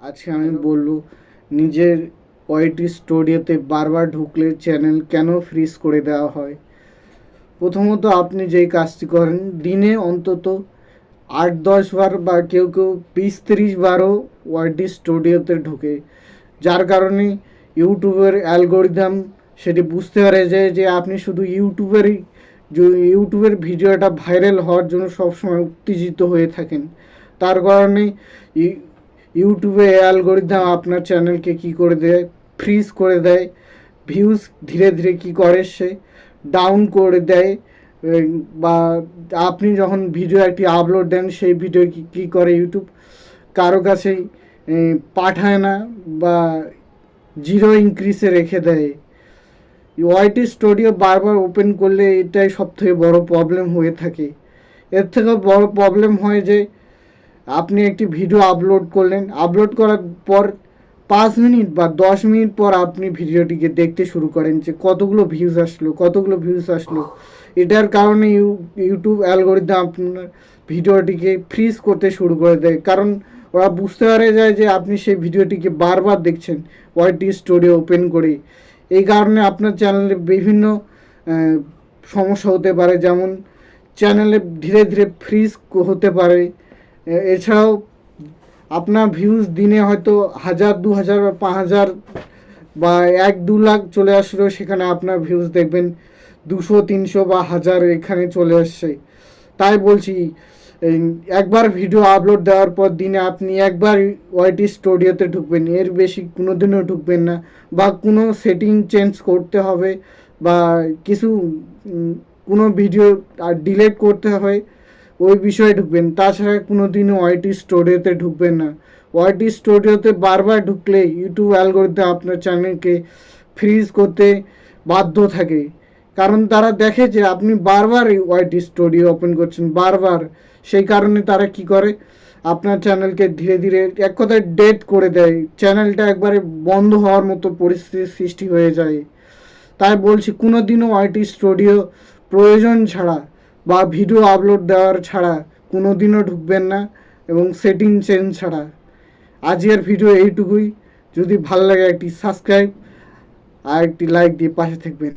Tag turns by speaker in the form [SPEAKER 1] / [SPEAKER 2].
[SPEAKER 1] আজকে আমি বলব, নিজের ওয়াইটি স্টুডিওতে বারবার ঢুকলে চ্যানেল কেন ফ্রিজ করে দেওয়া হয়? প্রথমত আপনি যেই কাজটি করেন, দিনে অন্তত আট, দশ বার বা কেউ কেউ বিশ, তিরিশ বারও ওয়াইটি স্টুডিওতে ঢোকে। যার কারণে ইউটিউবের অ্যালগোরিদম সেটি বুঝতে পারে যে যে আপনি শুধু ইউটিউবেরই ইউটিউবের ভিডিওটা ভাইরাল হওয়ার জন্য সবসময় উত্তেজিত হয়ে থাকেন। তার কারণে ইউটিউবে অ্যালগোরিদম আপনার চ্যানেলকে কি করে দেয়? ফ্রিজ করে দেয়। ভিউজ ধীরে ধীরে কি করে? সে ডাউন করে দেয়। বা আপনি যখন ভিডিও একটি আপলোড দেন, সেই ভিডিও কি করে ইউটিউব? কারও কাছেই পাঠায় না বা জিরো ইনক্রিজে রেখে দেয়। ওয়াইটি স্টুডিও বারবার ওপেন করলে এটাই সবথেকে বড় প্রবলেম হয়ে থাকে। এর থেকে বড় প্রবলেম হয় যে আপনি একটি ভিডিও আপলোড করলেন। আপলোড করার পর পাঁচ মিনিট বা দশ মিনিট পর আপনি ভিডিওটিকে দেখতে শুরু করেন যে কতগুলো ভিউজ আসলো, কতগুলো ভিউজ আসলো। এটার কারণে ইউ ইউটিউব অ্যালগোরিদম আপনার ভিডিওটিকে ফ্রিজ করতে শুরু করে দেয়। কারণ ওরা বুঝতে পারে যায় যে আপনি সেই ভিডিওটিকে বারবার দেখছেন ওয়াইটি স্টুডিও ওপেন করে এই কারণে আপনার চ্যানেলে বিভিন্ন সমস্যা হতে পারে। যেমন চ্যানেলে ধীরে ধীরে ফ্রিজ হতে পারে। এছাড়াও আপনার ভিউজ দিনে হয়তো হাজার, দু হাজার বা পাঁচ হাজার বা এক, দু লাখ চলে আসলো, সেখানে আপনার ভিউজ দেখবেন দুশো, তিনশো বা হাজার এখানে চলে আসছে। তাই বলছি একবার ভিডিও আপলোড দেওয়ার পর দিনে আপনি একবার ওয়াইটি স্টুডিওতে ঢুকবেন, এর বেশি কোনো দিনও ঢুকবেন না, বা কোনো সেটিং চেঞ্জ করতে হবে, বা কিছু কোনো ভিডিও ডিলেট করতে হয় ওই বিষয়ে ঢুকবেন। তাছাড়া কোনো দিনও ওয়াইটি স্টুডিওতে ঢুকবেন না। ওয়াইটি স্টুডিওতে বারবার ঢুকলে ইউটিউব অ্যালগোরিদম আপনার চ্যানেলকে ফ্রিজ করতে বাধ্য থাকে। কারণ তারা দেখে যে আপনি বারবার এই ওয়াইটি স্টুডিও ওপেন করছেন, বারবার। সেই কারণে তারা কি করে? আপনার চ্যানেলকে ধীরে ধীরে এক কথায় ডেট করে দেয়। চ্যানেলটা একবারে বন্ধ হওয়ার মতো পরিস্থিতির সৃষ্টি হয়ে যায়। তাই বলছি কোনো দিনও ওয়াইটি স্টুডিও প্রয়োজন ছাড়া বা ভিডিও আপলোড দেওয়ার ছাড়া কোনো দিনও ঢুকবেন না এবং সেটিং চেঞ্জ ছাড়া। আজকের ভিডিও এইটুকুই। যদি ভালো লাগে একটি সাবস্ক্রাইব আর একটি লাইক দিয়ে পাশে থাকবেন।